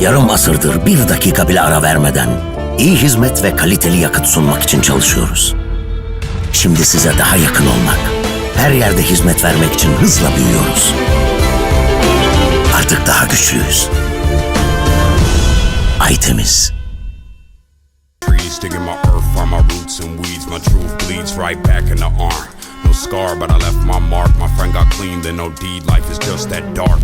Yarım asırdır bir dakika bile ara vermeden iyi hizmet ve kaliteli yakıt sunmak için çalışıyoruz. Şimdi size daha yakın olmak, her yerde hizmet vermek için hızla büyüyoruz. Artık daha güçlüyüz. Aytemiz. No scar, but I left my mark. My friend got clean, then no deed. Life is just that dark.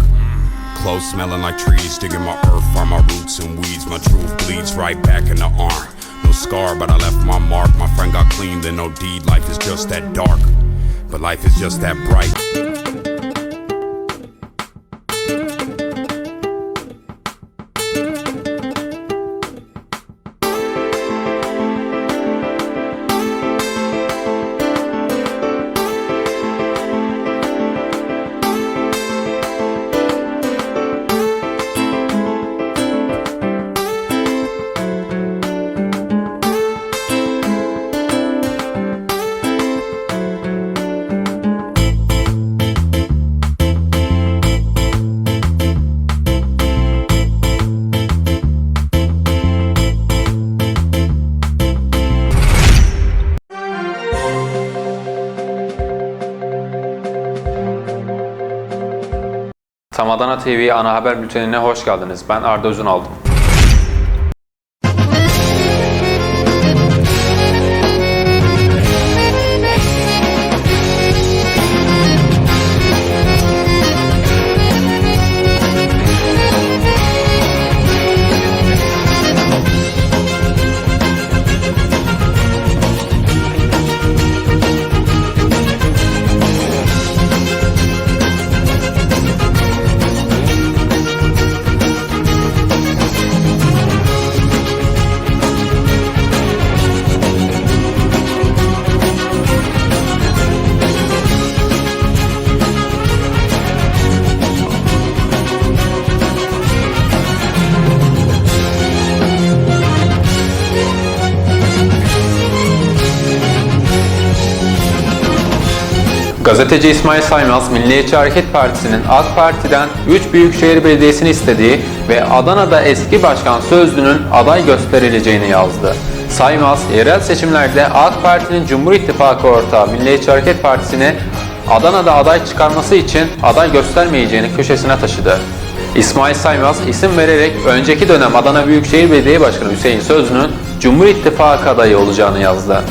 Clothes smelling like trees, digging my earth from my roots and weeds. My truth bleeds right back in the arm. No scar, but I left my mark. My friend got clean, then no deed. Life is just that dark. But life is just that bright. Adana TV ana haber bültenine hoş geldiniz. Ben Arda Uzunaldım. Gazeteci İsmail Saymaz, Milliyetçi Hareket Partisi'nin AK Parti'den 3 Büyükşehir Belediyesi'ni istediği ve Adana'da eski başkan Sözlü'nün aday gösterileceğini yazdı. Saymaz, yerel seçimlerde AK Parti'nin Cumhur İttifakı ortağı Milliyetçi Hareket Partisi'ne Adana'da aday çıkarması için aday göstermeyeceğini köşesine taşıdı. İsmail Saymaz isim vererek önceki dönem Adana Büyükşehir Belediye Başkanı Hüseyin Sözlü'nün Cumhur İttifakı adayı olacağını yazdı.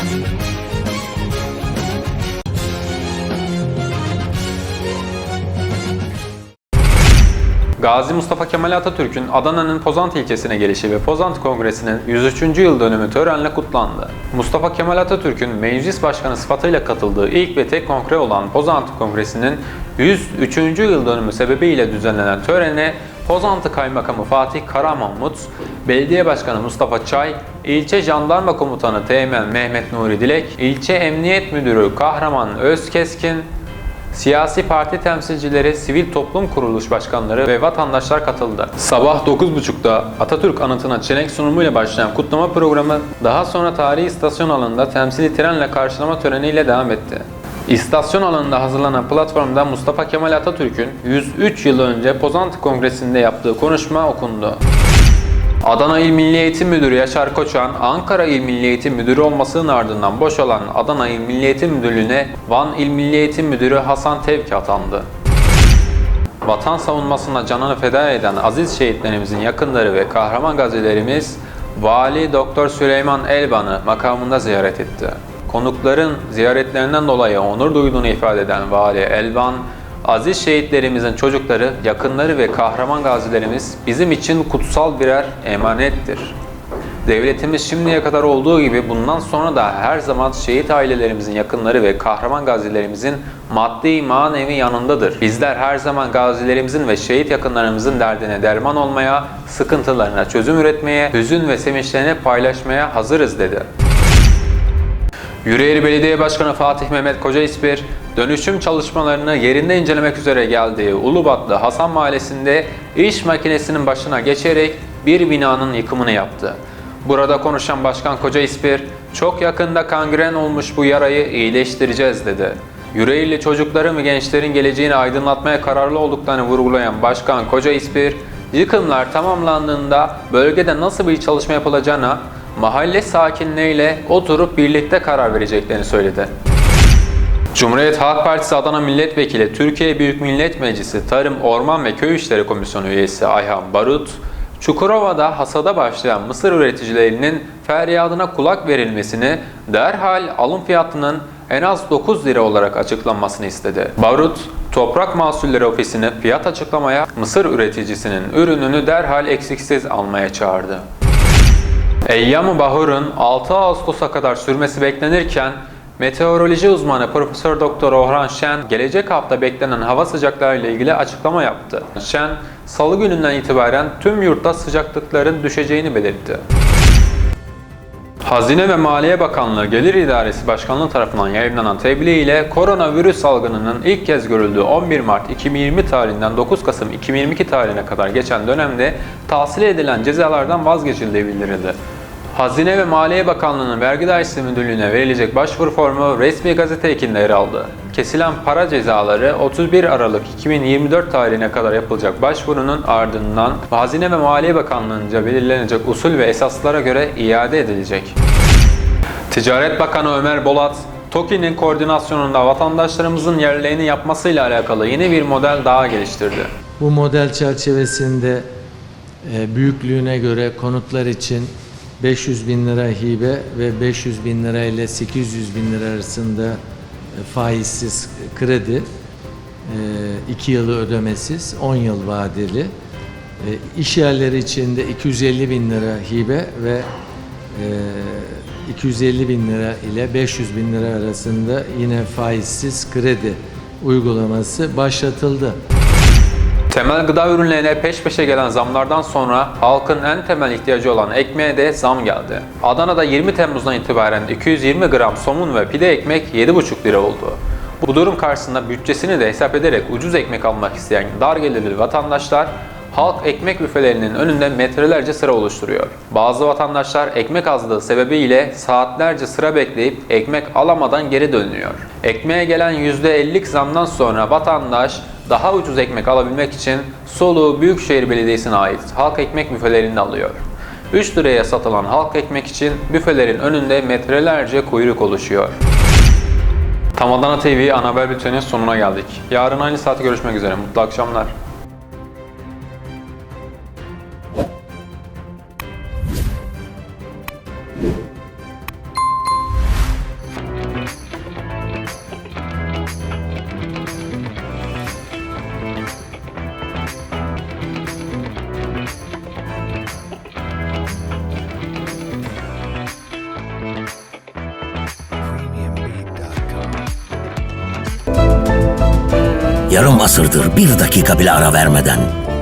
Gazi Mustafa Kemal Atatürk'ün Adana'nın Pozant ilçesine gelişi ve Pozant Kongresi'nin 103. yıl dönümü törenle kutlandı. Mustafa Kemal Atatürk'ün meclis başkanı sıfatıyla katıldığı ilk ve tek kongre olan Pozant Kongresi'nin 103. yıl dönümü sebebiyle düzenlenen törene Pozantı Kaymakamı Fatih Karamahmut, Belediye Başkanı Mustafa Çay, İlçe Jandarma Komutanı Teğmen Mehmet Nuri Dilek, İlçe Emniyet Müdürü Kahraman Özkeskin, Siyasi parti temsilcileri, sivil toplum kuruluş başkanları ve vatandaşlar katıldı. Sabah 9.30'da Atatürk anıtına çelenk sunumuyla başlayan kutlama programı daha sonra tarihi istasyon alanında temsili trenle karşılama töreniyle devam etti. İstasyon alanında hazırlanan platformda Mustafa Kemal Atatürk'ün 103 yıl önce Pozantı Kongresi'nde yaptığı konuşma okundu. Adana İl Milli Eğitim Müdürü Yaşar Koçan, Ankara İl Milli Eğitim Müdürü olmasının ardından boşalan Adana İl Milli Eğitim Müdürlüğü'ne Van İl Milli Eğitim Müdürü Hasan Tevki atandı. Vatan savunmasına canını feda eden aziz şehitlerimizin yakınları ve kahraman gazilerimiz Vali Doktor Süleyman Elban'ı makamında ziyaret etti. Konukların ziyaretlerinden dolayı onur duyduğunu ifade eden Vali Elban, aziz şehitlerimizin çocukları, yakınları ve kahraman gazilerimiz bizim için kutsal birer emanettir. Devletimiz şimdiye kadar olduğu gibi bundan sonra da her zaman şehit ailelerimizin yakınları ve kahraman gazilerimizin maddi manevi yanındadır. Bizler her zaman gazilerimizin ve şehit yakınlarımızın derdine derman olmaya, sıkıntılarına çözüm üretmeye, hüzün ve sevinçlerini paylaşmaya hazırız dedi. Yüreğir Belediye Başkanı Fatih Mehmet Koca İspir, dönüşüm çalışmalarını yerinde incelemek üzere geldiği Ulubatlı Hasan Mahallesi'nde iş makinesinin başına geçerek bir binanın yıkımını yaptı. Burada konuşan Başkan Koca İspir, çok yakında kangren olmuş bu yarayı iyileştireceğiz dedi. Yüreğiyle çocukların ve gençlerin geleceğini aydınlatmaya kararlı olduklarını vurgulayan Başkan Koca İspir, yıkımlar tamamlandığında bölgede nasıl bir çalışma yapılacağına mahalle sakinleriyle oturup birlikte karar vereceklerini söyledi. Cumhuriyet Halk Partisi Adana Milletvekili Türkiye Büyük Millet Meclisi Tarım, Orman ve Köy İşleri Komisyonu üyesi Ayhan Barut, Çukurova'da hasada başlayan mısır üreticilerinin feryadına kulak verilmesini, derhal alım fiyatının en az 9 lira olarak açıklanmasını istedi. Barut, Toprak Mahsulleri Ofisi'ni fiyat açıklamaya mısır üreticisinin ürününü derhal eksiksiz almaya çağırdı. Eyyam-ı Bahur'un 6 Ağustos'a kadar sürmesi beklenirken meteoroloji uzmanı Profesör Doktor Orhan Şen gelecek hafta beklenen hava sıcaklığı ile ilgili açıklama yaptı. Şen, salı gününden itibaren tüm yurtta sıcaklıkların düşeceğini belirtti. Hazine ve Maliye Bakanlığı Gelir İdaresi Başkanlığı tarafından yayınlanan tebliğ ile koronavirüs salgınının ilk kez görüldüğü 11 Mart 2020 tarihinden 9 Kasım 2022 tarihine kadar geçen dönemde tahsil edilen cezalardan vazgeçildiği bildirildi. Hazine ve Maliye Bakanlığı'nın Vergi Dairesi Müdürlüğü'ne verilecek başvuru formu resmi gazete ekinde yer aldı. Kesilen para cezaları 31 Aralık 2024 tarihine kadar yapılacak başvurunun ardından Hazine ve Maliye Bakanlığı'nca belirlenecek usul ve esaslara göre iade edilecek. Ticaret Bakanı Ömer Bolat, TOKİ'nin koordinasyonunda vatandaşlarımızın yerlerini yapmasıyla alakalı yeni bir model daha geliştirdi. Bu model çerçevesinde e, büyüklüğüne göre konutlar için 500 bin lira hibe ve 500 bin lira ile 800 bin lira arasında e, faizsiz kredi, 2 yılı ödemesiz, 10 yıl vadeli, E, iş yerleri için de 250 bin lira hibe ve e, 250 bin lira ile 500 bin lira arasında yine faizsiz kredi uygulaması başlatıldı. Temel gıda ürünlerine peş peşe gelen zamlardan sonra halkın en temel ihtiyacı olan ekmeğe de zam geldi. Adana'da 20 Temmuz'dan itibaren 220 gram somun ve pide ekmek 7,5 lira oldu. Bu durum karşısında bütçesini de hesap ederek ucuz ekmek almak isteyen dar gelirli vatandaşlar halk ekmek büfelerinin önünde metrelerce sıra oluşturuyor. Bazı vatandaşlar ekmek azlığı sebebiyle saatlerce sıra bekleyip ekmek alamadan geri dönüyor. Ekmeğe gelen %50'lik zamdan sonra vatandaş daha ucuz ekmek alabilmek için soluğu Büyükşehir Belediyesi'ne ait halk ekmek büfelerini alıyor. 3 liraya satılan halk ekmek için büfelerin önünde metrelerce kuyruk oluşuyor. Tam Adana TV ana haber bülteninin sonuna geldik. Yarın aynı saatte görüşmek üzere. Mutlu akşamlar. Yarım asırdır bir dakika bile ara vermeden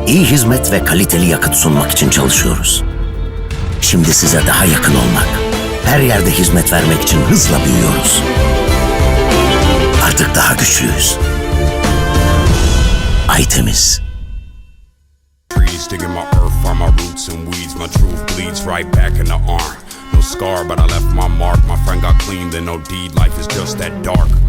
iyi hizmet ve kaliteli yakıt sunmak için çalışıyoruz. Şimdi size daha yakın olmak, her yerde hizmet vermek için hızla büyüyoruz. Artık daha güçlüyüz. Ay temiz. Trees digging my earth, find my roots and weeds. My truth bleeds right back in the arm. No scar, but I left my mark. My friend got clean, then no deed. Life is just that dark.